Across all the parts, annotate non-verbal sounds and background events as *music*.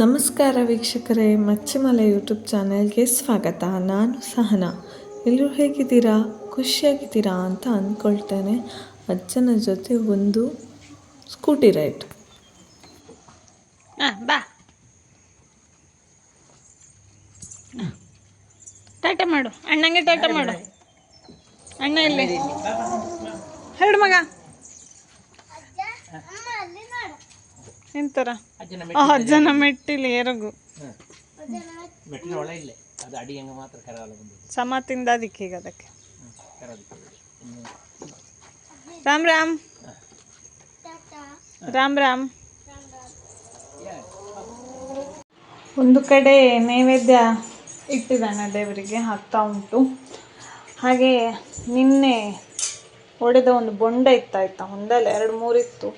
ನಮಸ್ಕಾರ ವೀಕ್ಷಕರೇ ಮಚ್ಚಿಮಲೆ ಯೂಟ್ಯೂಬ್ ಚಾನೆಲ್ಗೆ ಸ್ವಾಗತ. ನಾನು ಸಹನಾ. ಎಲ್ಲರೂ ಹೇಗಿದ್ದೀರಾ? ಖುಷಿಯಾಗಿದ್ದೀರಾ ಅಂತ ಅಂದ್ಕೊಳ್ತೇನೆ. ಅಜ್ಜನ ಜೊತೆ ಒಂದು ಸ್ಕೂಟಿ ರೈಡ್. ಹಾಂ ಬಾ. ಟಾಟ ಮಾಡು. ಅಣ್ಣಂಗೆ ಟಾಟಾ ಮಾಡು. ಅಣ್ಣ ಇಲ್ಲಿ. ಎರಡು ಮಗ. ಎಂತರ? ಅಜ್ಜನ ಮೆಟ್ಟಿಲಿ ಎರಗು. ಮೆಟ್ಟಿನ ಒಳ ಇಲ್ಲೇ. ಅದು ಅಡಿಯಂಗ ಮಾತ್ರ ಕರಾಲ ಬಂದಿದೆ ಸಮ ತಿಂದ ಅದಕ್ಕೆ. ಈಗ ಅದಕ್ಕೆ ರಾಮ್ ರಾಮ್. ರಾಮ್ ರಾಮ್. ಒಂದು ಕಡೆ ನೈವೇದ್ಯ ಇಟ್ಟಿದ್ದಾನೆ ದೇವರಿಗೆ ಹಾಕ್ತಾ ಉಂಟು. ಹಾಗೆ ನಿನ್ನೆ ಒಡೆದ ಒಂದು ಬೊಂಡ ಇತ್ತಾಯ್ತಾ? ಒಂದಲ್ಲ ಎರಡು ಮೂರಿತ್ತು.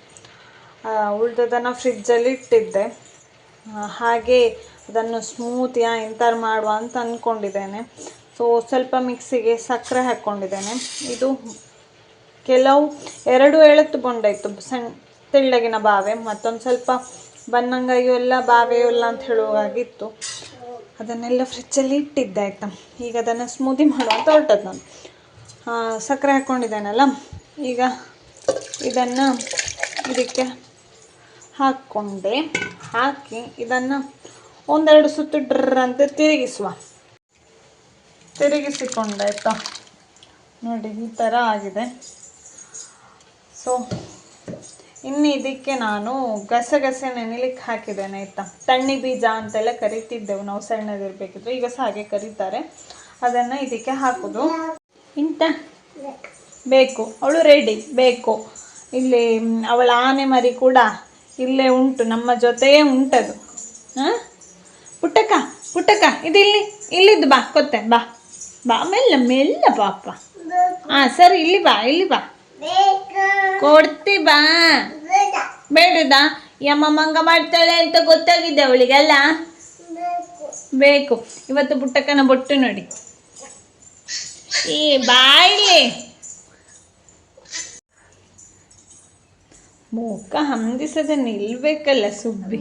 ಉಳಿದದನ್ನು ಫ್ರಿಜ್ಜಲ್ಲಿ ಇಟ್ಟಿದ್ದೆ. ಹಾಗೆ ಅದನ್ನು ಸ್ಮೂತಿಯಾ ಎಂಥಾರು ಮಾಡುವ ಅಂತ ಅಂದ್ಕೊಂಡಿದ್ದೇನೆ ಸೊ ಸ್ವಲ್ಪ ಮಿಕ್ಸಿಗೆ ಸಕ್ಕರೆ ಹಾಕ್ಕೊಂಡಿದ್ದೇನೆ ಇದು ಕೆಲವು ಎರಡು ಎಳತ್ತು ಬೊಂಡ ಇತ್ತು ಸಣ್ಣ ತೆಳ್ಳಗಿನ ಬಾವೆ, ಮತ್ತೊಂದು ಸ್ವಲ್ಪ ಬನ್ನಂಗಾಯು ಎಲ್ಲ ಬಾವೆಯು ಎಲ್ಲ ಅಂತ ಹೇಳುವಾಗಿತ್ತು ಅದನ್ನೆಲ್ಲ ಫ್ರಿಜ್ಜಲ್ಲಿ ಇಟ್ಟಿದ್ದೆ, ಆಯಿತಾ? ಈಗ ಅದನ್ನು ಸ್ಮೂದಿ ಮಾಡುವಂತ ಹೊರಟದ್ದು ನಾನು. ಸಕ್ಕರೆ ಹಾಕ್ಕೊಂಡಿದ್ದೇನಲ್ಲ ಈಗ ಇದನ್ನು ಇದಕ್ಕೆ ಹಾಕ್ಕೊಂಡೆ ಹಾಕಿ ಇದನ್ನು ಒಂದೆರಡು ಸುತ್ತು ಡ್ರ ಅಂತ ತಿರುಗಿಸುವ. ತಿರುಗಿಸಿಕೊಂಡೆ ಆಯಿತಾ ನೋಡಿ, ಈ ಥರ ಆಗಿದೆ. ಸೊ ಇನ್ನು ಇದಕ್ಕೆ ನಾನು ಗಸಗಸೆ ನೆನೆಲಿಕ್ಕೆ ಹಾಕಿದ್ದೇನೆ, ಆಯಿತಾ? ತಣ್ಣಿ ಬೀಜ ಅಂತೆಲ್ಲ ಕರಿತಿದ್ದೆವು, ನಾವು ಸಣ್ಣದಿರಬೇಕಿದ್ರೆ. ಈಗ ಸಹ ಹಾಗೆ ಕರೀತಾರೆ. ಅದನ್ನು ಇದಕ್ಕೆ ಹಾಕೋದು. ಇಂತ? ಬೇಕು. ಅವಳು ರೆಡಿ ಬೇಕು. ಇಲ್ಲಿ, ಅವಳ ಆನೆ ಮರಿ ಕೂಡ ಇಲ್ಲೇ ಉಂಟು, ನಮ್ಮ ಜೊತೆಯೇ ಉಂಟದು. ಹಾ? ಪುಟ್ಟಕ್ಕ ಪುಟ್ಟಕ್ಕ ಇದು ಇಲ್ಲಿ ಇಲ್ಲಿದ್ದು ಬಾ, ಕೊತ್ತೆ, ಬಾ. ಬಾ, ಮೆಲ್ಲ ಮೆಲ್ಲ ಬಾಪ್ಪ ಹಾಂ ಸರಿ, ಇಲ್ಲಿ ಬಾ ಇಲ್ಲಿ ಬಾ. ಕೊಡ್ತಿ ಬಾ. ಬೇಡದಾ? ಯಮ್ಮ ಮಂಗ ಮಾಡ್ತಾಳೆ ಅಂತ ಗೊತ್ತಾಗಿದೆ ಅವಳಿಗೆಲ್ಲ. ಬೇಕು. ಇವತ್ತು ಪುಟ್ಟಕ್ಕನ ಬೊಟ್ಟು ನೋಡಿ. ಈ ಬಾಯಿಲಿ. ಮೂಕ ಹಂದಿಸದೆ ನಿಲ್ಬೇಕಲ್ಲ ಸುಬ್ಬಿ.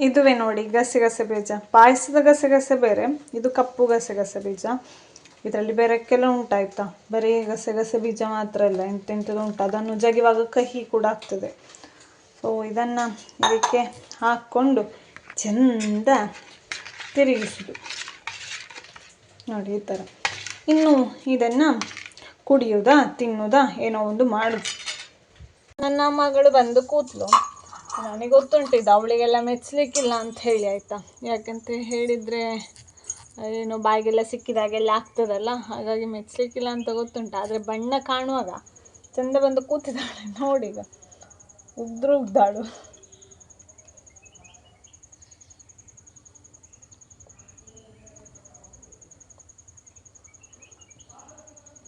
ಇದುವೇ ನೋಡಿ ಗಸೆಗಸೆ ಬೀಜ. ಪಾಯಸದ ಗಸೆಗಸೆ ಬೇರೆ ಇದು ಕಪ್ಪು ಗಸಗಸೆ ಬೀಜ. ಇದರಲ್ಲಿ ಬೇರೆ ಕೆಲವು ಉಂಟಾಯ್ತಾ? ಬರೀ ಗಸಗಸೆ ಬೀಜ ಮಾತ್ರ ಅಲ್ಲ ಎಂತೆಂಥದ್ದು ಉಂಟು? ಅದನ್ನು ಜಗಿವಾಗ ಕಹಿ ಕೂಡ ಆಗ್ತದೆ. ಸೊ ಇದನ್ನು ಇದಕ್ಕೆ ಹಾಕ್ಕೊಂಡು ಚೆಂದ ತಿರುಗಿಸುದು ನೋಡಿ ಈ ಥರ ಇನ್ನು ಇದನ್ನು ಕುಡಿಯೋದಾ, ತಿನ್ನೋದಾ, ಏನೋ ಒಂದು ಮಾಡುದು ನನ್ನ ಮಗಳು ಬಂದು ಕೂತ್ಲು ನನಗೆ ಗೊತ್ತುಂಟು ಇದು ಅವಳಿಗೆಲ್ಲ ಮೆಚ್ಚಲಿಕ್ಕಿಲ್ಲ ಅಂತ ಹೇಳಿ, ಆಯಿತಾ? ಯಾಕಂತ ಹೇಳಿದರೆ ಏನೋ ಬಾಯಿಗೆಲ್ಲ ಸಿಕ್ಕಿದಾಗೆಲ್ಲ ಆಗ್ತದಲ್ಲ? ಹಾಗಾಗಿ ಮೆಚ್ಚಲಿಕ್ಕಿಲ್ಲ ಅಂತ ಗೊತ್ತುಂಟು. ಆದರೆ ಬಣ್ಣ ಕಾಣುವಾಗ ಚಂದ ಬಂದು ಕೂತಿದ್ದಾಳೆ ನೋಡಿಗ. ಉದ್ರು ಉದ್ದಾಳು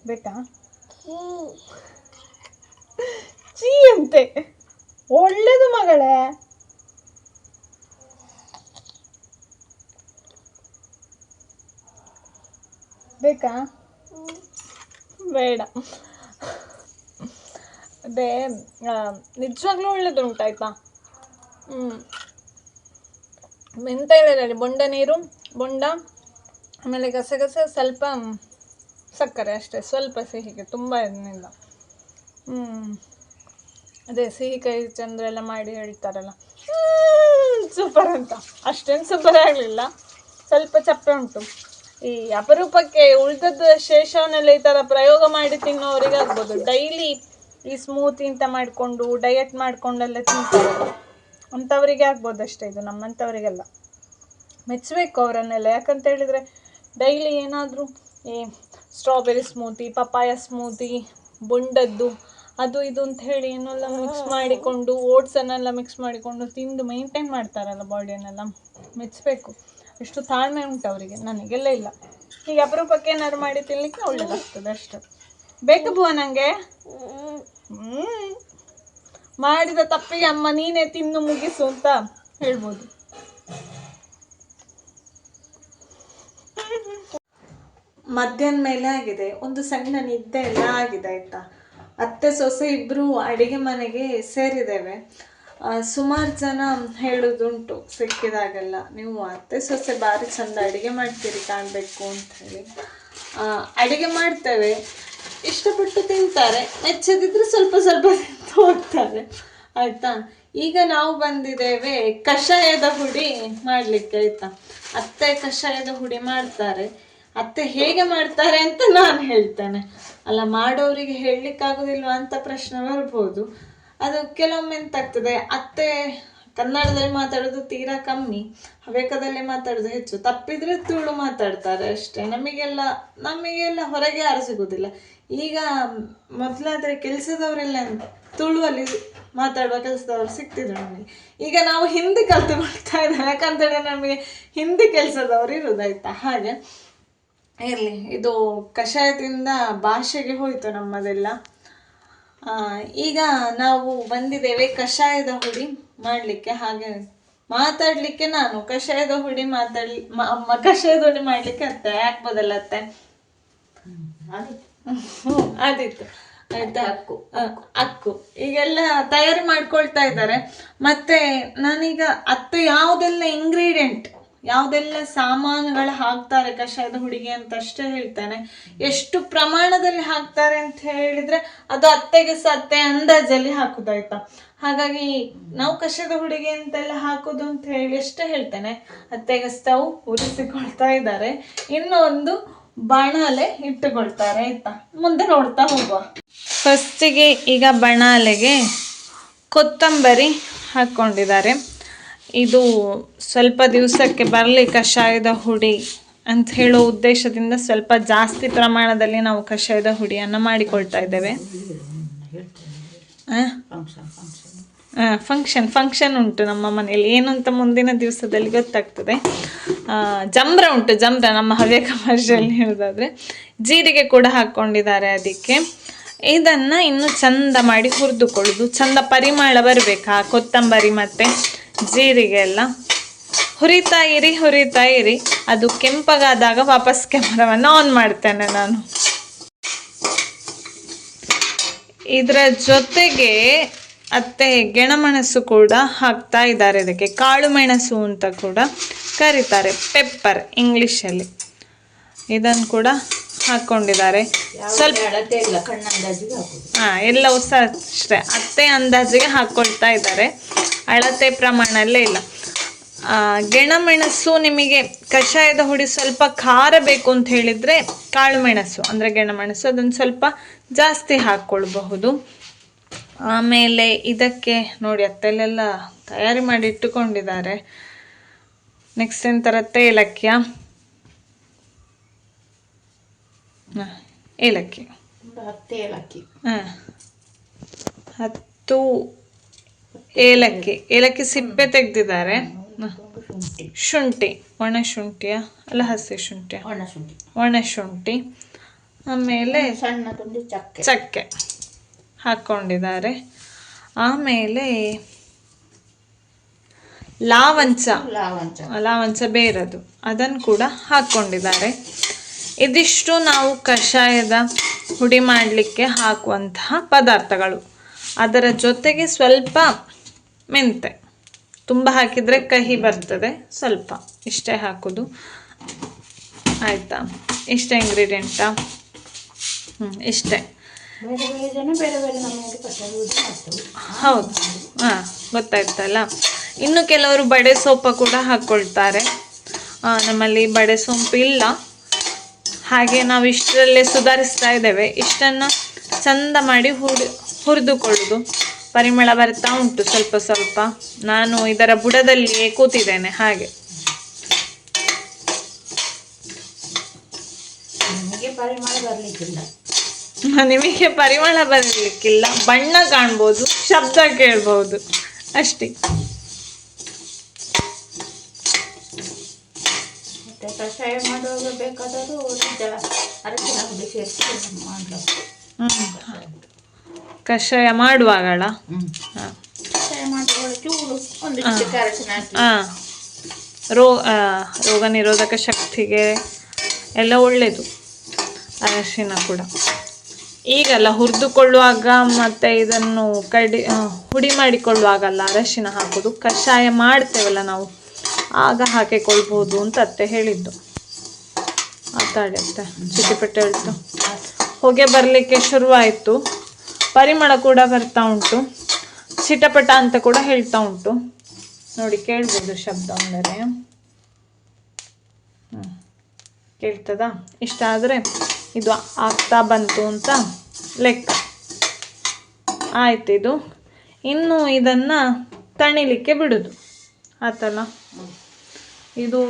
ಬೇಕಾ ಚೀ ಅಂತೆ ಒಳ್ಳೇದು ಮಗಳೇ ಬೇಕಾ ಬೇಡ ಅದೇ ನಿಜವಾಗ್ಲೂ ಒಳ್ಳೇದು ಉಂಟಾಯ್ತಾ ಹ್ಞೂ ಮೆಂತ ಹೇಳಿದ್ರೆ ಬೊಂಡ ನೀರು ಬೊಂಡ ಆಮೇಲೆ ಗಸಗಸೆ ಸ್ವಲ್ಪ ಸಕ್ಕರೆ ಅಷ್ಟೇ ಸ್ವಲ್ಪ ಸಿಹಿಗೆ ತುಂಬ ಏನಿಲ್ಲ ಹ್ಞೂ ಅದೇ ಸಿಹಿ ಕೈ ಚಂದ್ರ ಎಲ್ಲ ಮಾಡಿ ಹೇಳ್ತಾರಲ್ಲ ಸೂಪರ್ ಅಂತ. ಅಷ್ಟೇನು ಸೂಪರ್ ಆಗಲಿಲ್ಲ. ಸ್ವಲ್ಪ ಚಪ್ಪೆ ಉಂಟು. ಈ ಅಪರೂಪಕ್ಕೆ ಉಳಿದದ್ದು ಶೇಷವನ್ನೆಲ್ಲ ಈ ಥರ ಪ್ರಯೋಗ ಮಾಡಿ ತಿನ್ನೋರಿಗೆ ಆಗ್ಬೋದು. ಡೈಲಿ ಈ ಸ್ಮೂತಿ ಅಂತ ಮಾಡಿಕೊಂಡು ಡಯಟ್ ಮಾಡಿಕೊಂಡೆಲ್ಲ ತಿಂತಾರೆ. ಅಂಥವರಿಗೆ ಆಗ್ಬೋದು ಅಷ್ಟೇ ಇದು ನಮ್ಮಂಥವರಿಗೆಲ್ಲ. ಮೆಚ್ಚಬೇಕು ಅವರನ್ನೆಲ್ಲ. ಯಾಕಂತ ಹೇಳಿದರೆ ಡೈಲಿ ಏನಾದರೂ ಈ ಸ್ಟ್ರಾಬೆರಿ ಸ್ಮೂತಿ ಪಪ್ಪಾಯ ಸ್ಮೂತಿ ಬೊಂಡದ್ದು ಅದು ಇದು ಅಂತ ಹೇಳಿ ಏನೆಲ್ಲ ಮಿಕ್ಸ್ ಮಾಡಿಕೊಂಡು ಓಟ್ಸನ್ನೆಲ್ಲ ಮಿಕ್ಸ್ ಮಾಡಿಕೊಂಡು ತಿಂದು ಮೇಂಟೈನ್ ಮಾಡ್ತಾರಲ್ಲ ಬಾಡಿಯನ್ನೆಲ್ಲ ಮೆಚ್ಚಬೇಕು. ಎಷ್ಟು ತಾಳ್ಮೆ ಉಂಟು ಅವರಿಗೆ ನನಗೆಲ್ಲ ಇಲ್ಲ. ಈಗ ಅಪರೂಪಕ್ಕೆ ಏನಾದ್ರು ಮಾಡಿ ತಿನ್ನಲಿಕ್ಕೆ ಒಳ್ಳೇದಾಗ್ತದೆ ಅಷ್ಟು. ಬೇಕು ಬುವ ನನಗೆ ಮಾಡಿದ ತಪ್ಪಿಗೆ ಅಮ್ಮ ನೀನೇ ತಿಂದು ಮುಗಿಸು ಅಂತ ಹೇಳ್ಬೋದು. ಮಧ್ಯಾಹ್ನ ಮೇಲೆ ಆಗಿದೆ. ಒಂದು ಸಣ್ಣ ನಿದ್ದೆ ಎಲ್ಲ ಆಗಿದೆ ಆಯ್ತಾ? ಅತ್ತೆ, ಸೊಸೆ ಇಬ್ಬರು ಅಡಿಗೆ ಮನೆಗೆ ಸೇರಿದ್ದೇವೆ. ಸುಮಾರು ಜನ ಹೇಳೋದುಂಟು ಸಿಕ್ಕಿದಾಗೆಲ್ಲ. ನೀವು ಅತ್ತೆ, ಸೊಸೆ ಭಾರಿ ಚಂದ ಅಡುಗೆ ಮಾಡ್ತೀರಿ, ಕಾಣಬೇಕು ಅಂತ ಹೇಳಿ. ಅಡುಗೆ ಮಾಡ್ತೇವೆ. ಇಷ್ಟಪಟ್ಟು ತಿಂತಾರೆ. ಮೆಚ್ಚದಿದ್ರೆ ಸ್ವಲ್ಪ ಸ್ವಲ್ಪ ಹೋಗ್ತಾರೆ. ಆಯ್ತಾ? ಈಗ ನಾವು ಬಂದಿದ್ದೇವೆ ಕಷಾಯದ ಹುಡಿ ಮಾಡ್ಲಿಕ್ಕೆ, ಆಯ್ತಾ? ಅತ್ತೆ ಕಷಾಯದ ಹುಡಿ ಮಾಡ್ತಾರೆ. ಅತ್ತೆ ಹೇಗೆ ಮಾಡ್ತಾರೆ ಅಂತ ನಾನು ಹೇಳ್ತೇನೆ. ಅಲ್ಲ, ಮಾಡೋರಿಗೆ ಹೇಳಲಿಕ್ಕಾಗೋದಿಲ್ವಾ ಅಂತ ಪ್ರಶ್ನೆ ಬರ್ಬೋದು. ಅದು ಕೆಲವೊಮ್ಮೆ ಎಂತಾಗ್ತದೆ ಅತ್ತೆ ಕನ್ನಡದಲ್ಲಿ ಮಾತಾಡೋದು ತೀರಾ ಕಮ್ಮಿ, ಹವ್ಯಕದಲ್ಲೇ ಮಾತಾಡೋದು ಹೆಚ್ಚು. ತಪ್ಪಿದ್ರೆ ತುಳು ಮಾತಾಡ್ತಾರೆ ಅಷ್ಟೇ. ನಮಗೆಲ್ಲ ನಮಗೆಲ್ಲ ಹೊರಗೆ ಯಾರು ಸಿಗೋದಿಲ್ಲ. ಈಗ ಮೊದಲಾದರೆ ಕೆಲಸದವರೆಲ್ಲ ತುಳುವಲ್ಲಿ ಮಾತಾಡುವ ಕೆಲಸದವ್ರು ಸಿಗ್ತಿದ್ರು ನಮಗೆ. ಈಗ ನಾವು ಹಿಂದಿ ಕಲ್ತುಕೊಳ್ತಾ ಇದ್ದೇವೆ. ಯಾಕಂತೇಳಿ ನಮಗೆ ಹಿಂದಿ ಕೆಲಸದವ್ರು ಇರೋದಾಯ್ತಾ? ಹಾಗೆ. ಇರಲಿ. ಇದು ಕಷಾಯದಿಂದ ಭಾಷೆಗೆ ಹೋಯಿತು ನಮ್ಮದೆಲ್ಲ. ಈಗ ನಾವು ಬಂದಿದ್ದೇವೆ ಕಷಾಯದ ಹುಡಿ ಮಾಡಲಿಕ್ಕೆ. ಹಾಗೆ ಮಾತಾಡಲಿಕ್ಕೆ ನಾನು ಕಷಾಯದ ಹುಡಿ ಮಾತಾಡ್ಲಿ ಕಷಾಯದ ಹುಡಿ ಮಾಡಲಿಕ್ಕೆ ಅತ್ತೆ. ಹಾಕ್ಬೋದಲ್ಲ ಅತ್ತೆ? ಆದಿತ್ತು. ಆಯ್ತಾ? ಅಕ್ಕು. ಅಕ್ಕು. ಈಗೆಲ್ಲ ತಯಾರಿ ಮಾಡ್ಕೊಳ್ತಾ ಇದ್ದಾರೆ. ಮತ್ತೆ ನಾನೀಗ ಅತ್ತೆ ಯಾವುದೆಲ್ಲ ಇಂಗ್ರೀಡಿಯೆಂಟ್ ಯಾವುದೆಲ್ಲ ಸಾಮಾನುಗಳು ಹಾಕ್ತಾರೆ ಕಷಾಯದ ಹುಡುಗಿ ಅಂತ ಅಷ್ಟೇ ಹೇಳ್ತಾನೆ. ಎಷ್ಟು ಪ್ರಮಾಣದಲ್ಲಿ ಹಾಕ್ತಾರೆ ಅಂತ ಹೇಳಿದ್ರೆ ಅದು ಅತ್ತೆಗೆ ಸತ್ತೆ ಅಂದಾಜಲ್ಲಿ ಹಾಕುದಾಯ್ತಾ? ಹಾಗಾಗಿ ನಾವು ಕಷಾಯದ ಹುಡುಗಿ ಅಂತೆಲ್ಲ ಹಾಕೋದು ಅಂತ ಹೇಳಿ ಅಷ್ಟೇ ಹೇಳ್ತೇನೆ. ಅತ್ತೆಗೆ ಸ್ಟವ್ ಉರಿಸಿಕೊಳ್ತಾ ಇದ್ದಾರೆ. ಇನ್ನೂ ಒಂದು ಬಾಣಲೆ ಇಟ್ಟುಕೊಳ್ತಾರೆ, ಆಯ್ತಾ? ಮುಂದೆ ನೋಡ್ತಾ ಹೋಗುವ. ಫಸ್ಟಿಗೆ ಈಗ ಬಣಾಲೆಗೆ ಕೊತ್ತಂಬರಿ ಹಾಕ್ಕೊಂಡಿದ್ದಾರೆ ಇದು ಸ್ವಲ್ಪ ದಿವಸಕ್ಕೆ ಬರಲಿ ಕಷಾಯದ ಹುಡಿ ಅಂತ ಹೇಳೋ ಉದ್ದೇಶದಿಂದ ಸ್ವಲ್ಪ ಜಾಸ್ತಿ ಪ್ರಮಾಣದಲ್ಲಿ ನಾವು ಕಷಾಯದ ಹುಡಿಯನ್ನು ಮಾಡಿಕೊಳ್ತಾ ಇದ್ದೇವೆ. ಫಂಕ್ಷನ್ ಫಂಕ್ಷನ್ ಉಂಟು ನಮ್ಮ ಮನೆಯಲ್ಲಿ. ಏನು ಅಂತ ಮುಂದಿನ ದಿವಸದಲ್ಲಿ ಗೊತ್ತಾಗ್ತದೆ. ಜಮ್ರ ಜಂಬ್ರ ಉಂಟು ಜಂಬ್ರ ನಮ್ಮ ಹವ್ಯಕ ಭಾಷೆಯಲ್ಲಿ ಹೇಳೋದಾದ್ರೆ. ಜೀರಿಗೆ ಕೂಡ ಹಾಕ್ಕೊಂಡಿದ್ದಾರೆ ಅದಕ್ಕೆ. ಇದನ್ನು ಇನ್ನು ಚಂದ ಮಾಡಿ ಹುರಿದುಕೊಳ್ಳೋದು. ಚಂದ ಪರಿಮಳ ಬರಬೇಕಾ? ಕೊತ್ತಂಬರಿ ಮತ್ತೆ ಜೀರಿಗೆ ಎಲ್ಲ ಹುರಿತಾ ಇರಿ ಹುರಿತಾ ಇರಿ. ಅದು ಕೆಂಪಗಾದಾಗ ವಾಪಸ್ ಕ್ಯಾಮರಾವನ್ನು ಆನ್ ಮಾಡ್ತೇನೆ ನಾನು. ಇದರ ಜೊತೆಗೆ ಅತ್ತೆ ಗೆಣಮೆಣಸು ಕೂಡ ಹಾಕ್ತಾ ಇದ್ದಾರೆ. ಇದಕ್ಕೆ ಕಾಳು ಮೆಣಸು ಅಂತ ಕೂಡ ಕರೀತಾರೆ. ಪೆಪ್ಪರ್ ಇಂಗ್ಲೀಷಲ್ಲಿ ಇದನ್ನು ಕೂಡ ಹಾಕ್ಕೊಂಡಿದ್ದಾರೆ ಸ್ವಲ್ಪ ಹಾ ಎಲ್ಲವೂ ಸಹ ಅಷ್ಟೇ. ಅತ್ತೆ ಅಂದಾಜಿಗೆ ಹಾಕ್ಕೊಳ್ತಾ ಇದ್ದಾರೆ. ಅಳತೆ ಪ್ರಮಾಣಲ್ಲೇ ಇಲ್ಲ. ಗೆಣಮೆಣಸು ನಿಮಗೆ ಕಷಾಯದ ಹುಡಿ ಸ್ವಲ್ಪ ಖಾರ ಬೇಕು ಅಂತ ಹೇಳಿದ್ರೆ ಕಾಳು ಮೆಣಸು ಅಂದರೆ ಗೆಣಮೆಣಸು ಅದನ್ನು ಸ್ವಲ್ಪ ಜಾಸ್ತಿ ಹಾಕ್ಕೊಳ್ಬಹುದು ಆಮೇಲೆ ಇದಕ್ಕೆ ನೋಡಿ, ಅತ್ತೆಲ್ಲೆಲ್ಲ ತಯಾರಿ ಮಾಡಿ ಇಟ್ಟುಕೊಂಡಿದ್ದಾರೆ. ನೆಕ್ಸ್ಟ್ ಏನು ತರತ್ತೆ ಏಲಕ್ಕಿಯ? ಹಾಂ ಏಲಕ್ಕಿ. ಹಾಂ ಹತ್ತು ಏಲಕ್ಕಿ. ಏಲಕ್ಕಿ ಸಿಪ್ಪೆ ತೆಗೆದಿದ್ದಾರೆ. ಶುಂಠಿ. ಒಣ ಶುಂಠಿಯ? ಅಲ್ಲ ಹಸಿ ಶುಂಠಿಯ? ಒಣ ಶುಂಠಿ. ಆಮೇಲೆ ಸಣ್ಣದೊಂದು ಚಕ್ಕೆ. ಚಕ್ಕೆ ಹಾಕ್ಕೊಂಡಿದ್ದಾರೆ ಆಮೇಲೆ ಲಾವಂಚ. ಲಾವಂಚ. ಲಾವಂಚ ಬೇರದು. ಅದನ್ನು ಕೂಡ ಹಾಕ್ಕೊಂಡಿದ್ದಾರೆ ಇದಿಷ್ಟು ನಾವು ಕಷಾಯದ ಹುಡಿ ಮಾಡಲಿಕ್ಕೆ ಹಾಕುವಂತಹ ಪದಾರ್ಥಗಳು. ಅದರ ಜೊತೆಗೆ ಸ್ವಲ್ಪ ಮೆಂತೆ. ತುಂಬ ಹಾಕಿದರೆ ಕಹಿ ಬರ್ತದೆ. ಸ್ವಲ್ಪ. ಇಷ್ಟೇ ಹಾಕೋದು. ಆಯಿತಾ? ಇಷ್ಟೇ ಇಂಗ್ರೀಡಿಯೆಂಟಾ ಹ್ಞೂ ಇಷ್ಟೇ. ಹೌದು. ಹಾಂ ಗೊತ್ತಾಯ್ತಲ್ಲ? ಇನ್ನು ಕೆಲವರು ಬಡೆ ಸೊಪ್ಪು ಕೂಡ ಹಾಕ್ಕೊಳ್ತಾರೆ ನಮ್ಮಲ್ಲಿ ಬಡೆ ಸೋಂಪು ಇಲ್ಲ ಹಾಗೆ ನಾವು ಇಷ್ಟರಲ್ಲೇ ಸುಧಾರಿಸ್ತಾ ಇದ್ದೇವೆ. ಇಷ್ಟನ್ನು ಚಂದ ಮಾಡಿ ಹುಡಿ ಹುರಿದುಕೊಳ್ಳೋದು ಪರಿಮಳ ಬರ್ತಾ ಉಂಟು ಸ್ವಲ್ಪ ಸ್ವಲ್ಪ. ನಾನು ಇದರ ಬುಡದಲ್ಲಿಯೇ ಕೂತಿದ್ದೇನೆ ಹಾಗೆ. ನಮಗೆ ಪರಿಮಳ ಬರಲಿಕ್ಕಿಲ್ಲ. ನಿಮಗೆ ಪರಿಮಳ ಬರಲಿಕ್ಕಿಲ್ಲ. ಬಣ್ಣ ಕಾಣ್ಬೋದು ಶಬ್ದ ಕೇಳ್ಬೋದು. ಅಷ್ಟೇ. ಮಾಡುವಾಗ ಬೇಕಾದರೂ ಅರಿಶಿನ ಹುಡಿ ಸೇರಿಸಿ ಮಾಡಬೇಕು. ಹ್ಮ್. ಕಷಾಯ ಮಾಡುವಾಗಳ? ಹ್ಞೂ ಹಾಂ. ಕಷಾಯ ಮಾಡುವಾಗ ರೋ ರೋಗ ನಿರೋಧಕ ಶಕ್ತಿಗೆ ಎಲ್ಲ ಒಳ್ಳೆಯದು ಅರಶಿನ ಕೂಡ. ಈಗಲ್ಲ ಹುರಿದುಕೊಳ್ಳುವಾಗ ಮತ್ತೆ ಇದನ್ನು ಕಡಿ ಹುಡಿ ಮಾಡಿಕೊಳ್ಳುವಾಗಲ್ಲ ಅರಶಿನ ಹಾಕೋದು. ಕಷಾಯ ಮಾಡ್ತೇವಲ್ಲ ನಾವು. ಆಗ ಹಾಕಿಕೊಳ್ಬೋದು ಅಂತ ಅತ್ತೆ ಹೇಳಿದ್ದು. ಮಾತಾಡಿ ಅತ್ತೆ ಚಿಟಿಪಟ್ಟೆ ಹೇಳ್ತು. ಹೊಗೆ ಬರಲಿಕ್ಕೆ ಶುರುವಾಯಿತು. ಪರಿಮಳ ಕೂಡ ಬರ್ತಾ ಉಂಟು. ಚಿಟಪಟ ಅಂತ ಕೂಡ ಹೇಳ್ತಾ ಉಂಟು. ನೋಡಿ, ಕೇಳ್ಬೋದು ಶಬ್ದ ಅಂದರೆ. ಕೇಳ್ತದಾ? ಇಷ್ಟ ಆದರೆ ಇದು ಆಗ್ತಾ ಬಂತು ಅಂತ ಲೆಕ್ಕ. ಆಯ್ತು ಇದು. ಇನ್ನು ಇದನ್ನು ತಣಿಲಿಕ್ಕೆ ಬಿಡುದು. ಆತಲ್ಲ? ಇದು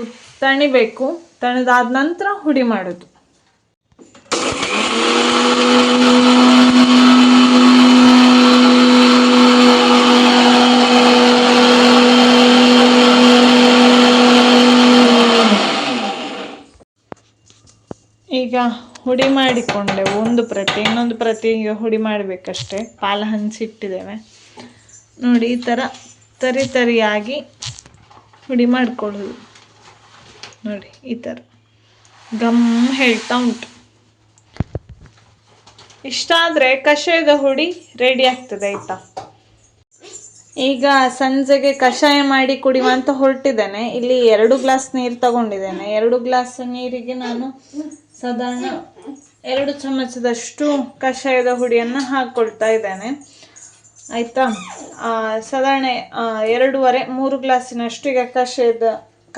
ತಣಿಬೇಕು. ತಣಿದಾದ ನಂತರ ಹುಡಿ ಮಾಡೋದು. ಈಗ ಹುಡಿ ಮಾಡಿಕೊಂಡೆ. ಒಂದು ಪ್ರತಿ, ಇನ್ನೊಂದು ಪ್ರತಿ ಈಗ ಹುಡಿ ಮಾಡಬೇಕಷ್ಟೇ. ಪಾಲ ಹಂಚಿಟ್ಟಿದ್ದೇವೆ ನೋಡಿ, ಈ ಥರ ತರಿ ತರಿಯಾಗಿ ಹುಡಿ ಮಾಡ್ಕೊಳ್ಳೋದು. ನೋಡಿ, ಈ ಥರ. ಗಮ್ ಹೇಳ್ತಾ ಉಂಟು. ಇಷ್ಟ ಆದರೆ ಕಷಾಯದ ಹುಡಿ ರೆಡಿ ಆಗ್ತದೆ, ಆಯಿತಾ? ಈಗ ಸಂಜೆಗೆ ಕಷಾಯ ಮಾಡಿ ಕುಡಿಯುವ ಅಂತ ಹೊರಟಿದ್ದೇನೆ. ಇಲ್ಲಿ ಎರಡು ಗ್ಲಾಸ್ ನೀರು ತಗೊಂಡಿದ್ದೇನೆ. ಎರಡು ಗ್ಲಾಸ್ ನೀರಿಗೆ ನಾನು ಸಾಧಾರಣ ಎರಡು ಚಮಚದಷ್ಟು ಕಷಾಯದ ಹುಡಿಯನ್ನು ಹಾಕ್ಕೊಳ್ತಾ ಇದ್ದೇನೆ. ಆಯಿತಾ? ಸಾಧಾರಣ ಎರಡೂವರೆ, ಮೂರು ಗ್ಲಾಸಿನಷ್ಟು ಈಗ ಕಷಾಯದ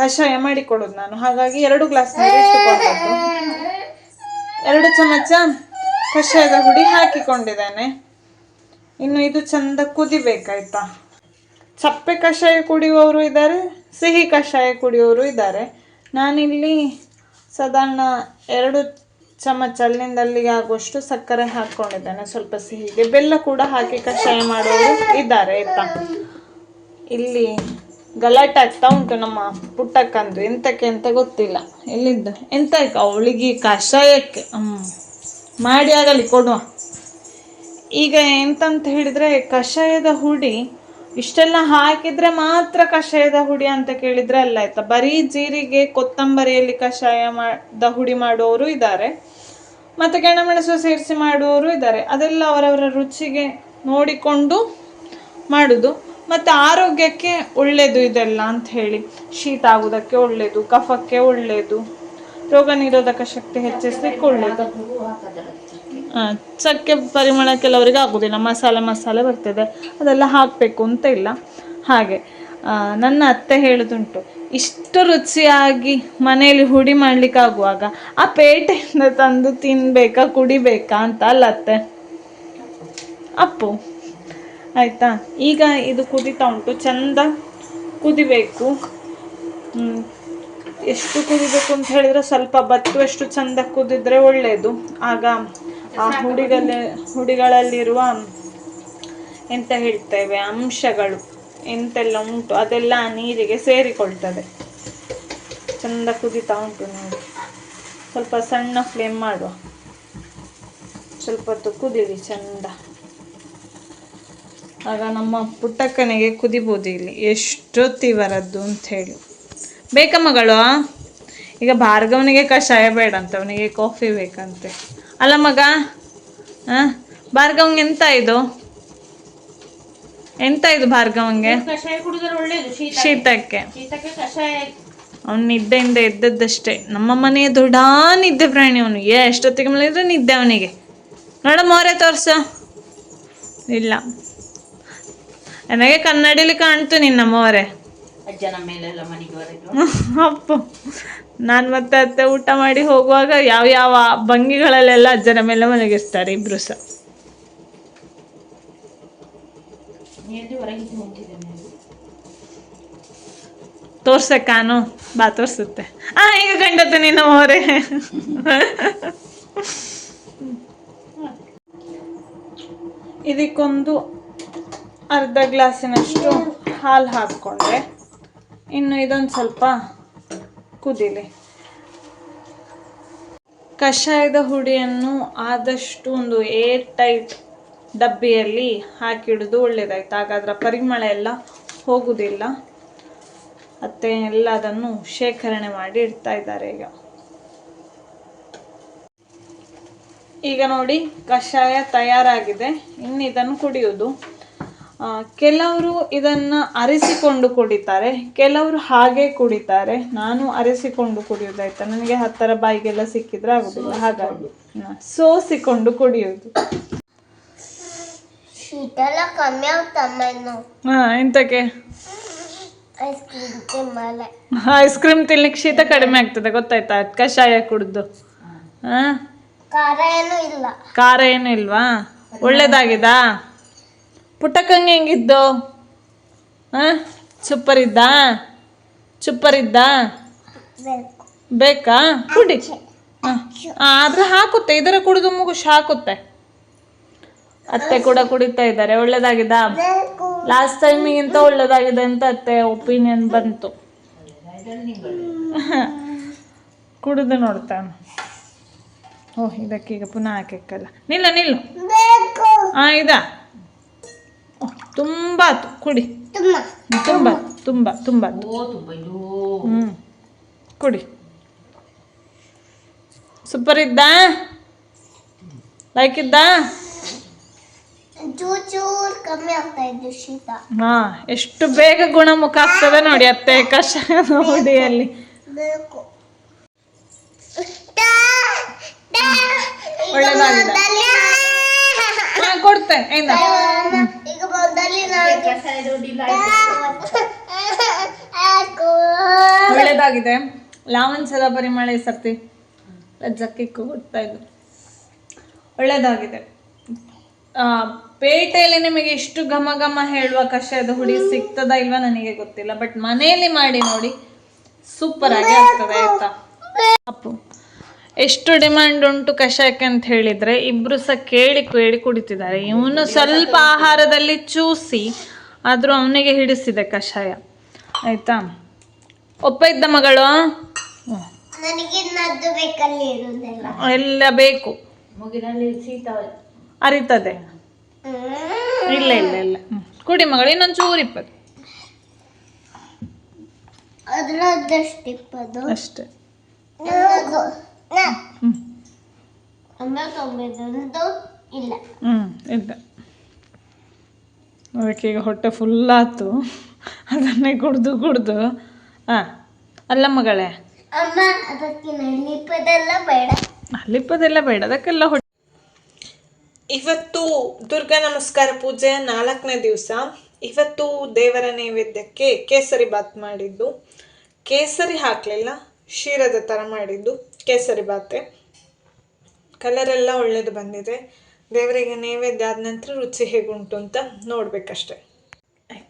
ಕಷಾಯ ಮಾಡಿಕೊಡೋದು ನಾನು. ಹಾಗಾಗಿ ಎರಡು ಗ್ಲಾಸ್ ನೀರು ಎರಡು ಚಮಚ ಕಷಾಯದ ಹುಡಿ ಹಾಕಿಕೊಂಡಿದ್ದೇನೆ. ಇನ್ನು ಇದು ಚಂದ ಕುದಿಬೇಕಾಯ್ತಾ? ಚಪ್ಪೆ ಕಷಾಯ ಕುಡಿಯುವವರು ಇದ್ದಾರೆ, ಸಿಹಿ ಕಷಾಯ ಕುಡಿಯುವವರು ಇದ್ದಾರೆ. ನಾನಿಲ್ಲಿ ಸಾಧಾರಣ ಎರಡು ಚಮಚ ಅಲ್ಲಿಂದ ಅಲ್ಲಿಗೆ ಆಗುವಷ್ಟು ಸಕ್ಕರೆ ಹಾಕ್ಕೊಂಡಿದ್ದೇನೆ ಸ್ವಲ್ಪ ಸಿಹಿಗೆ. ಬೆಲ್ಲ ಕೂಡ ಹಾಕಿ ಕಷಾಯ ಮಾಡುವವರು ಇದ್ದಾರೆ, ಆಯ್ತಾ? ಇಲ್ಲಿ ಗಲಾಟೆ ಆಗ್ತಾ ಉಂಟು ನಮ್ಮ ಪುಟ್ಟಕ್ಕಂದು. ಎಂತಕ್ಕೆ ಅಂತ ಗೊತ್ತಿಲ್ಲ. ಎಲ್ಲಿದ್ದ? ಎಂತ ಅವಳಿಗೆ ಕಷಾಯಕ್ಕೆ ಮಾಡಿ ಆಗಲಿ, ಕೊಡುವ. ಈಗ ಎಂತಂತ ಹೇಳಿದ್ರೆ, ಕಷಾಯದ ಹುಡಿ, ಇಷ್ಟೆಲ್ಲ ಹಾಕಿದ್ರೆ ಮಾತ್ರ ಕಷಾಯದ ಹುಡಿ ಅಂತ ಕೇಳಿದ್ರೆ ಅಲ್ಲ ಆಯ್ತಾ? ಬರೀ ಜೀರಿಗೆ, ಕೊತ್ತಂಬರಿಯಲ್ಲಿ ಕಷಾಯ ಮಾಡ ಹುಡಿ ಮಾಡುವವರು ಇದ್ದಾರೆ. ಮತ್ತೆ ಕೆಣಮೆಣಸು ಸೇರಿಸಿ ಮಾಡುವವರು ಇದ್ದಾರೆ. ಅದೆಲ್ಲ ಅವರವರ ರುಚಿಗೆ ನೋಡಿಕೊಂಡು ಮಾಡುದು. ಮತ್ತೆ ಆರೋಗ್ಯಕ್ಕೆ ಒಳ್ಳೆಯದು ಇದೆಲ್ಲ ಅಂತ ಹೇಳಿ. ಶೀತ ಆಗುವುದಕ್ಕೆ ಒಳ್ಳೆಯದು ಕಫಕ್ಕೆ ಒಳ್ಳೆಯದು ರೋಗ ನಿರೋಧಕ ಶಕ್ತಿ ಹೆಚ್ಚಿಸ್ಲಿಕ್ಕೆ ಒಳ್ಳೆಯದು ಸಕ್ಕೆ ಚಕ್ಕೆ ಪರಿಮಳ ಕೆಲವರಿಗೆ ಆಗೋದಿಲ್ಲ, ಮಸಾಲೆ ಮಸಾಲೆ ಬರ್ತದೆ, ಅದೆಲ್ಲ ಹಾಕಬೇಕು ಅಂತ ಇಲ್ಲ. ಹಾಗೆ ನನ್ನ ಅತ್ತೆ ಹೇಳುದುಂಟು, ಇಷ್ಟು ರುಚಿಯಾಗಿ ಮನೆಯಲ್ಲಿ ಹುಡಿ ಮಾಡ್ಲಿಕ್ಕೆ ಆಗುವಾಗ ಆ ಪೇಟೆಯಿಂದ ತಂದು ತಿನ್ಬೇಕಾ, ಕುಡಿಬೇಕಾ ಅಂತ ಅಲ್ಲ ಅತ್ತೆ. ಅಪ್ಪು. ಆಯ್ತಾ? ಈಗ ಇದು ಕುದಿತಾ ಉಂಟು. ಚಂದ ಕುದಿಬೇಕು. ಎಷ್ಟು ಕುದಿಬೇಕು ಅಂತ ಹೇಳಿದ್ರೆ ಸ್ವಲ್ಪ ಬತ್ತುವಷ್ಟು ಚಂದ ಕುದಿದ್ರೆ ಒಳ್ಳೆಯದು ಆಗ ಆ ಹುಡಿಗಲ್ಲಿ ಹುಡಿಗಳಲ್ಲಿರುವ ಎಂತ ಹೇಳ್ತೇವೆ, ಅಂಶಗಳು ಎಂತೆಲ್ಲ ಉಂಟು, ಅದೆಲ್ಲ ನೀರಿಗೆ ಸೇರಿಕೊಳ್ತದೆ. ಚಂದ ಕುದಿತಾ ಉಂಟು ನೋಡಿ. ಸ್ವಲ್ಪ ಸಣ್ಣ ಫ್ಲೇಮ್ ಮಾಡುವ. ಸ್ವಲ್ಪ ಹೊತ್ತು ಕುದಿರಿ, ಚಂದ. ಆಗ ನಮ್ಮ ಪುಟ್ಟಕ್ಕನಿಗೆ ಕುದಿಬೋದು ಇಲ್ಲಿ. ಎಷ್ಟೊತ್ತಿವರದ್ದು ಅಂತ ಹೇಳಿ. ಬೇಕ ಮಗಳು? ಈಗ ಭಾರ್ಗವನಿಗೆ ಕಷಾಯ ಬೇಡ ಅಂತ ಅವನಿಗೆ ಕಾಫಿ ಬೇಕಂತೆ. ಅಲ್ಲ ಮಗ ಹಾಂ ಭಾರ್ಗವಂಗೆ ಎಂತ ಇದು? ಎಂತ ಇದು ಭಾರ್ಗವಂಗೆ ಶೀತಕ್ಕೆ. ಅವ್ನು ನಿದ್ದೆಯಿಂದ ಎದ್ದದ್ದಷ್ಟೇ. ನಮ್ಮ ಮನೆಯ ದೊಡ್ಡ ನಿದ್ದೆ ಪ್ರಾಣಿ ಅವನು. ಎಷ್ಟೊತ್ತಿಗೆ ಮಲಗಿದ್ರೆ ನಿದ್ದೆ ಅವನಿಗೆ. ನೋಡಮ್ಮ ಅವರೇ ತೋರ್ಸ. ಇಲ್ಲ. ನನಗೆ ಕನ್ನಡಿಲಿ ಕಾಣ್ತು ನಿನ್ನ ಅಪ್ಪ ಅಜ್ಜನ ಮೇಲೆಲ್ಲ ಮನೆಗೆ ಬರೋದು *laughs* ಅಪ್ಪು ನಾನು ಮತ್ತೆ ಅತ್ತೆ ಊಟ ಮಾಡಿ ಹೋಗುವಾಗ ಯಾವ ಯಾವ ಭಂಗಿಗಳಲ್ಲೆಲ್ಲ ಅಜ್ಜನ ಮೇಲೆ ಮಲಗಿಸ್ತಾರೆ ಇಬ್ರು ಸಹ. ತೋರ್ಸಕ್ಕಾನು ಬಾ ತೋರ್ಸುತ್ತೆ. ಆ ಈಗ ಕಂಡತ್ತೆ ನಿನ್ನ ಮೋರೆ ಇದಕ್ಕೊಂದು ಅರ್ಧ ಗ್ಲಾಸಿನಷ್ಟು ಹಾಲು ಹಾಕ್ಕೊಂಡೆ. ಇನ್ನು ಇದೊಂದು ಸ್ವಲ್ಪ ಕುದೀಲಿ. ಕಷಾಯದ ಹುಡಿಯನ್ನು ಆದಷ್ಟು ಒಂದು ಏರ್ ಟೈಟ್ ಡಬ್ಬಿಯಲ್ಲಿ ಹಾಕಿಡುದು ಒಳ್ಳೆಯದಾಯ್ತು ಹಾಗಾದ್ರೆ ಪರಿಮಳ ಎಲ್ಲ ಹೋಗುವುದಿಲ್ಲ ಅತ್ತೆ ಎಲ್ಲ ಅದನ್ನು ಶೇಖರಣೆ ಮಾಡಿ ಇಡ್ತಾ ಇದ್ದಾರೆ ಈಗ. ಈಗ ನೋಡಿ ಕಷಾಯ ತಯಾರಾಗಿದೆ. ಇನ್ನು ಇದನ್ನು ಕುಡಿಯೋದು ಕೆಲವರು ಇದನ್ನು ಅರಿಸಿಕೊಂಡು ಕುಡಿತಾರೆ ಕೆಲವರು ಹಾಗೆ ಕುಡಿತಾರೆ. ನಾನು ಅರಿಸಿಕೊಂಡು ಕುಡಿಯೋದಾಯ್ತಾ ನನಗೆ ಹತ್ತರ ಬಾಯಿಗೆಲ್ಲ ಸಿಕ್ಕಿದ್ರೆ ಆಗೋದಿಲ್ಲ. ಹಾಗಾಗಿ ಸೋಸಿಕೊಂಡು ಕುಡಿಯೋದು ಶೀತೆಲ್ಲ ಕಮ್ಮಿ ಆಗ್ತಮ್ಮ ಇನ್ನು. ಹಾ ಎಂತಕ್ಕೆ? ಐಸ್ ಕ್ರೀಮ್ ತಿನ್ಲಿಕ್ಕೆ ಶೀತ ಕಡಿಮೆ ಆಗ್ತದೆ ಗೊತ್ತಾಯ್ತಾ? ಕಷಾಯ ಕುಡ್ದು. ಖಾರ ಏನು ಇಲ್ವಾ? ಒಳ್ಳೇದಾಗಿದಾ? ಪುಟ್ಟಕ್ಕಂಗೆ ಹೆಂಗಿದ್ದು? ಹಾಂ ಸೂಪರ್ ಇದ್ದ ಸೂಪರ್ ಇದ್ದ ಬೇಕಾ? ಕುಡಿ. ಹಾಂ. ಆದ್ರೆ ಹಾಕುತ್ತೆ. ಇದರ ಕುಡಿದು ಮುಗುಶ್ ಹಾಕುತ್ತೆ. ಅತ್ತೆ ಕೂಡ ಕುಡಿತಾ ಇದ್ದಾರೆ. ಒಳ್ಳೇದಾಗಿದ್ದ ಲಾಸ್ಟ್ ಟೈಮಿಗಿಂತ ಒಳ್ಳೇದಾಗಿದೆ ಅಂತ ಅತ್ತೆ ಒಪಿನಿಯನ್ ಬಂತು. *laughs* ಕುಡಿದು ನೋಡ್ತಾನೆ. ಓಹ್ ಇದಕ್ಕೀಗ ಪುನಃ ಹಾಕಿಕ್ಕಲ್ಲ. ನಿಲ್ಲ ನಿಲ್ಲು. ಹಾಂ ಇದಾ? ತುಂಬಾ ಆತು ಕುಡಿ ತುಂಬ ತುಂಬ ತುಂಬ ಹ್ಞೂ ಕುಡಿ ಸೂಪರ್ ಇದ್ದ ಲೈಕ್ ಇದ್ದ ಹಾ ಎಷ್ಟು ಬೇಗ ಗುಣಮುಖ ಆಗ್ತದೆ ನೋಡಿ ಅತ್ತೆ ಅಲ್ಲಿ ಬೇಕು ಒಳ್ಳೆದಾಗಿದೆ ಹಾ ಕೊಡ್ತೆ ಇಂದ ಈಗ ಮೊದಲಿ ಒಳ್ಳೇದಾಗಿದೆ. ಲಾವಂಚದ ಪರಿಮಳ ಈ ಸರ್ತಿ. ರಜ್ಜಕ್ಕಿಕ್ಕು ಕೊಡ್ತಾ ಇದ್ರು ಒಳ್ಳೇದಾಗಿದೆ. ಆ, ಪೇಟೆಯಲ್ಲಿ ನಿಮಗೆ ಇಷ್ಟು ಘಮ ಘಮ ಹೇಳುವ ಕಷಾಯದ ಹುಡಿ ಸಿಗ್ತದ ಇಲ್ವಾ ನನಗೆ ಗೊತ್ತಿಲ್ಲ. ಬಟ್ ಮನೆಯಲ್ಲಿ ಮಾಡಿ ನೋಡಿ. ಸೂಪರ್ ಆಗಿ ಆಗ್ತದೆ ಆಯ್ತಾ? ಅಪ್ಪು. ಎಷ್ಟು ಡಿಮ್ಯಾಂಡ್ ಉಂಟು ಕಷಾಯಕ್ಕೆ ಅಂತ ಹೇಳಿದ್ರೆ ಇಬ್ರು ಸಹ ಕೇಳಿ ಕೇಳಿ ಕುಡಿತಿದ್ದಾರೆ. ಇವನು ಸ್ವಲ್ಪ ಆಹಾರದಲ್ಲಿ ಚೂಸಿ ಆದರೂ ಅವನಿಗೆ ಹಿಡಿಸಿದೆ ಕಷಾಯ. ಆಯ್ತಾ? ಒಪ್ಪ ಇದ್ದ ಮಗಳು ಎಲ್ಲ ಬೇಕು. ಅರಿತದೆ. ಇಲ್ಲ ಇಲ್ಲ ಇಲ್ಲ. ಕುಡಿ ಮಗಳು ಇನ್ನೊಂದು ಚೂರು ಇಪ್ಪತ್ತು. ಇಪ್ಪದು ಅಷ್ಟೇ. ಇಲ್ಲ. ಹ್ಞೂ ಇಲ್ಲ. ಅದಕ್ಕೆ ಈಗ ಹೊಟ್ಟೆ ಫುಲ್ ಆಯ್ತು ಅದನ್ನೇ ಕುಡ್ದು ಕುಡ್ದು ಹಾಂ ಅಲ್ಲ ಮಗಳೇ ಅಮ್ಮ ಅದಕ್ಕೆ ನೆಲ್ಲಿಪ್ಪದೆಲ್ಲ ಬೇಡ. ಅಲ್ಲಿಪ್ಪದೆಲ್ಲ ಬೇಡ. ಅದಕ್ಕೆಲ್ಲ ಹೊಟ್ಟೆ ಇವತ್ತು ದುರ್ಗಾ ನಮಸ್ಕಾರ ಪೂಜೆ ನಾಲ್ಕನೇ ದಿವಸ. ಇವತ್ತು ದೇವರ ನೈವೇದ್ಯಕ್ಕೆ ಕೇಸರಿ ಬಾತ್ ಮಾಡಿದ್ದು. ಕೇಸರಿ ಹಾಕಲಿಲ್ಲ ಶೀರದ ಥರ ಮಾಡಿದ್ದು. ಕೇಸರಿ ಬಾತೆ. ಕಲರೆಲ್ಲ ಒಳ್ಳೆಯದು ಬಂದಿದೆ. ದೇವರಿಗೆ ನೈವೇದ್ಯ ಆದ ನಂತರ ರುಚಿ ಹೇಗುಂಟು ಅಂತ ನೋಡಬೇಕಷ್ಟೆ.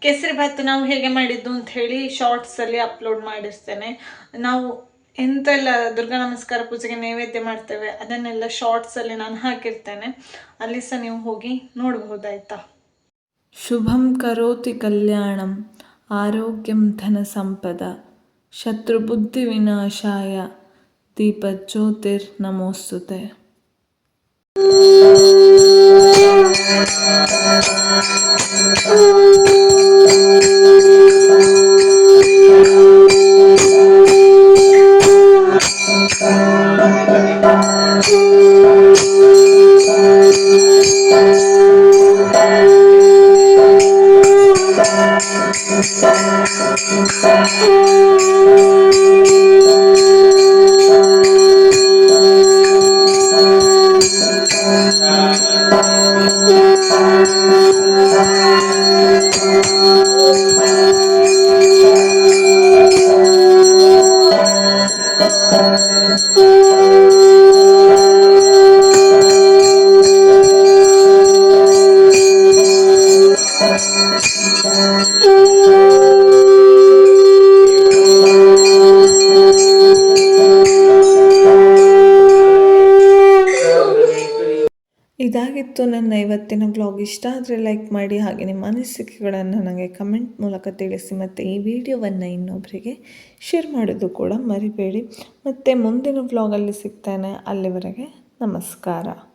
ಕೇಸರಿ ಭಾತ್ ನಾವು ಹೇಗೆ ಮಾಡಿದ್ದು ಅಂತ ಹೇಳಿ ಶಾರ್ಟ್ಸಲ್ಲಿ ಅಪ್ಲೋಡ್ ಮಾಡಿರ್ತೇನೆ ನಾವು ಎಂತೆಲ್ಲ ದುರ್ಗಾ ನಮಸ್ಕಾರ ಪೂಜೆಗೆ ನೈವೇದ್ಯ ಮಾಡ್ತೇವೆ ಅದನ್ನೆಲ್ಲ ಶಾರ್ಟ್ಸಲ್ಲಿ ನಾನು ಹಾಕಿರ್ತೇನೆ. ಅಲ್ಲಿ ಸಹ ನೀವು ಹೋಗಿ ನೋಡಬಹುದಾಯ್ತಾ? ಶುಭಂ ಕರೋತಿ ಕಲ್ಯಾಣಂ ಆರೋಗ್ಯಂ ಧನ ಸಂಪದ ಶತ್ರು ಬುದ್ಧಿ ವಿನಾಶಾಯ दीपक ज्योतिर नमोस्तुते ಇವತ್ತಿನ ಬ್ಲಾಗ್ ಇಷ್ಟ ಆದರೆ ಲೈಕ್ ಮಾಡಿ ಹಾಗೆ ನಿಮ್ಮ ಅನಿಸಿಕೆಗಳನ್ನು ನನಗೆ ಕಮೆಂಟ್ ಮೂಲಕ ತಿಳಿಸಿ ಮತ್ತು ಈ ವಿಡಿಯೋವನ್ನು ಇನ್ನೊಬ್ಬರಿಗೆ ಶೇರ್ ಮಾಡೋದು ಕೂಡ ಮರಿಬೇಡಿ. ಮತ್ತು ಮುಂದಿನ ಬ್ಲಾಗಲ್ಲಿ ಸಿಗ್ತೇನೆ. ಅಲ್ಲಿವರೆಗೆ ನಮಸ್ಕಾರ.